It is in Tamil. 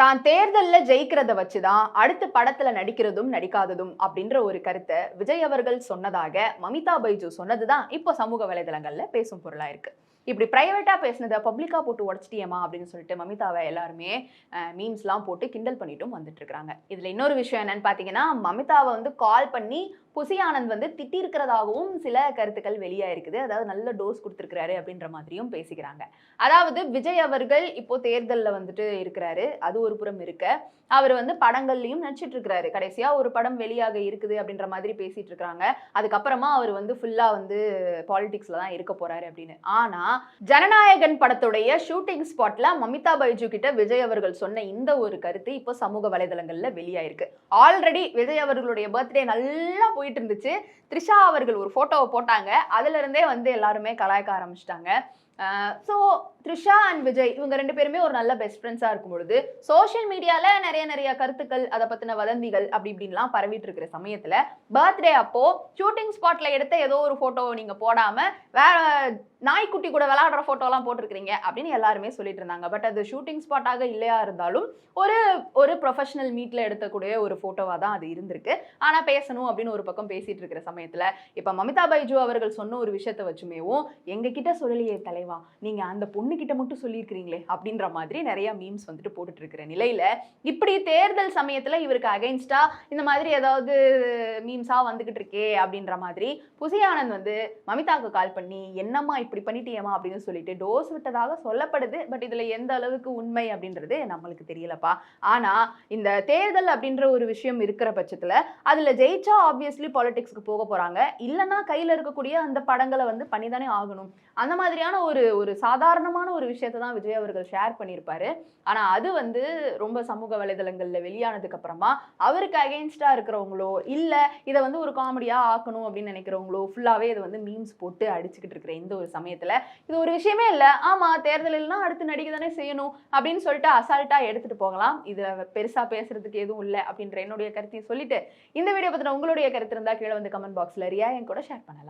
தான் தேர்தலில் ஜெயிக்கிறத வச்சுதான் அடுத்த படத்துல நடிக்கிறதும் நடிக்காததும் அப்படின்ற ஒரு கருத்தை விஜய் அவர்கள் சொன்னதாக மமிதா பைஜு சொன்னதுதான் இப்போ சமூக வலைதளங்கள்ல பேசும் பொருளா இருக்கு இப்படி பிரைவேட்டா பேசினதை பப்ளிக்கா போட்டு உடச்சிட்டியமா அப்படின்னு சொல்லிட்டு மமிதாவை எல்லாருமே மீம்ஸ்லாம் போட்டு கிண்டல் பண்ணிட்டும் வந்துட்டு இருக்காங்க இதுல இன்னொரு விஷயம் என்னன்னு பாத்தீங்கன்னா மமிதாவை வந்து கால் பண்ணி புசி ஆனந்த் வந்து திட்டிருக்கிறதாகவும் சில கருத்துக்கள் வெளியாயிருக்குது. அதாவது நல்ல டோஸ் கொடுத்துருக்கிறாரு அப்படின்ற மாதிரியும் பேசிக்கிறாங்க. அதாவது விஜய் அவர்கள் இப்போ தேர்தலில் வந்துட்டு இருக்கிறாரு. அது ஒரு புறம் இருக்க. அவர் வந்து படங்கள்லையும் நடிச்சிட்டு இருக்கிறாரு கடைசியா ஒரு படம் வெளியாக இருக்குது அப்படின்ற மாதிரி பேசிட்டு இருக்கிறாங்க அதுக்கப்புறமா அவர் வந்து ஃபுல்லா வந்து பாலிடிக்ஸ்ல தான் இருக்க போறாரு அப்படின்னு. ஆனா ஜனநாயகன் படத்துடைய ஷூட்டிங் ஸ்பாட்ல மமிதா பைஜு கிட்ட விஜய் அவர்கள் சொன்ன இந்த ஒரு கருத்து இப்போ சமூக வலைதளங்கள்ல வெளியாயிருக்கு. ஆல்ரெடி விஜய் அவர்களுடைய பர்த்டே நல்லா போயிட்டு இருந்துச்சு. த்ரிஷா அவர்கள் ஒரு ஃபோட்டோவை போட்டாங்க. அதுலேருந்தே வந்து எல்லாருமே கலாய்க்க ஆரம்பிச்சிட்டாங்க. ஸோ த்ரிஷா அண்ட் விஜய் இவங்க ரெண்டு பேருமே ஒரு நல்ல பெஸ்ட் ஃப்ரெண்ட்ஸாக இருக்கும் பொழுது சோஷியல் மீடியாவில் நிறைய நிறைய கருத்துக்கள் அதை பற்றின வதந்திகள் அப்படி இப்படின்லாம் பரவிட்டு இருக்கிற சமயத்தில் பர்த்டே அப்போ ஷூட்டிங் ஸ்பாட்டில் எடுத்த ஏதோ ஒரு ஃபோட்டோவை நீங்கள் போடாமல் வேற நாய்க்குட்டி கூட விளையாடுற ஃபோட்டோலாம் போட்டிருக்கிறீங்க அப்படின்னு எல்லாருமே சொல்லிட்டு இருந்தாங்க. பட் அது ஷூட்டிங் ஸ்பாட்டாக இல்லையா இருந்தாலும் ஒரு ஒரு ப்ரொஃபஷனல் மீட்டில் எடுக்கக்கூடிய ஒரு ஃபோட்டோவாக தான் அது இருந்திருக்கு. ஆனால் பேசணும் அப்படின்னு ஒரு பக்கம் பேசிகிட்டு இருக்கிற சமயத்தில் இப்போ மமிதா பைஜு அவர்கள் சொன்ன ஒரு விஷயத்தை வச்சுமேவும் எங்ககிட்ட சொல்லலையே ஓகேவா நீங்கள் அந்த பொண்ணுக்கிட்ட மட்டும் சொல்லியிருக்கிறீங்களே அப்படின்ற மாதிரி நிறைய மீம்ஸ் வந்துட்டு போட்டுட்டு இருக்கிற நிலையில் இப்படி தேர்தல் சமயத்தில் இவருக்கு அகைன்ஸ்டாக இந்த மாதிரி ஏதாவது மீம்ஸாக வந்துக்கிட்டு இருக்கே அப்படின்ற மாதிரி புசி ஆனந்த் வந்து மமிதாவுக்கு கால் பண்ணி என்னம்மா இப்படி பண்ணிட்டியம்மா? அப்படின்னு சொல்லிட்டு டோஸ் விட்டதாக சொல்லப்படுது. பட் இதில் எந்த அளவுக்கு உண்மை அப்படின்றது நம்மளுக்கு தெரியலப்பா. ஆனால் இந்த தேர்தல் அப்படின்ற ஒரு விஷயம் இருக்கிற பட்சத்தில் அதில் ஜெயிச்சா ஆப்வியஸ்லி பாலிடிக்ஸ்க்கு போக போகிறாங்க இல்லைன்னா கையில் இருக்கக்கூடிய அந்த படங்களை வந்து பண்ணி தானே ஆகணும். அந்த மாதிரியான ஒரு ஒரு சாதாரணமான ஒரு விஷயத்தை தான் விஜய் அவர்கள் ஷேர் பண்ணியிருப்பாரு. ஆனா அது வந்து ரொம்ப சமூக வலைதளங்கள்ல வெளியானதுக்கு அப்புறமா அவருக்கு அகெயின்ஸ்டா இருக்கிறவங்களோ இல்ல இதை வந்து ஒரு காமெடியா ஆக்கணும் அப்படின்னு நினைக்கிறவங்களோ ஃபுல்லாவே இதை வந்து மீம்ஸ் போட்டு அடிச்சுக்கிட்டு இருக்கிற இந்த ஒரு சமயத்துல இது ஒரு விஷயமே இல்ல. ஆமா தேர்தலில்னா அடுத்து நடிக்க தானே செய்யணும் அப்படின்னு சொல்லிட்டு அசால்ட்டா எடுத்துட்டு போகலாம். இதுல பெருசா பேசுறதுக்கு எதுவும் இல்லை அப்படின்ற என்னுடைய கருத்தையும் சொல்லிட்டு இந்த வீடியோ பத்தின உங்களுடைய கருத்து இருந்தா கீழே வந்து கமெண்ட் பாக்ஸ்ல ரியா என் கூட ஷேர் பண்ணலாம்.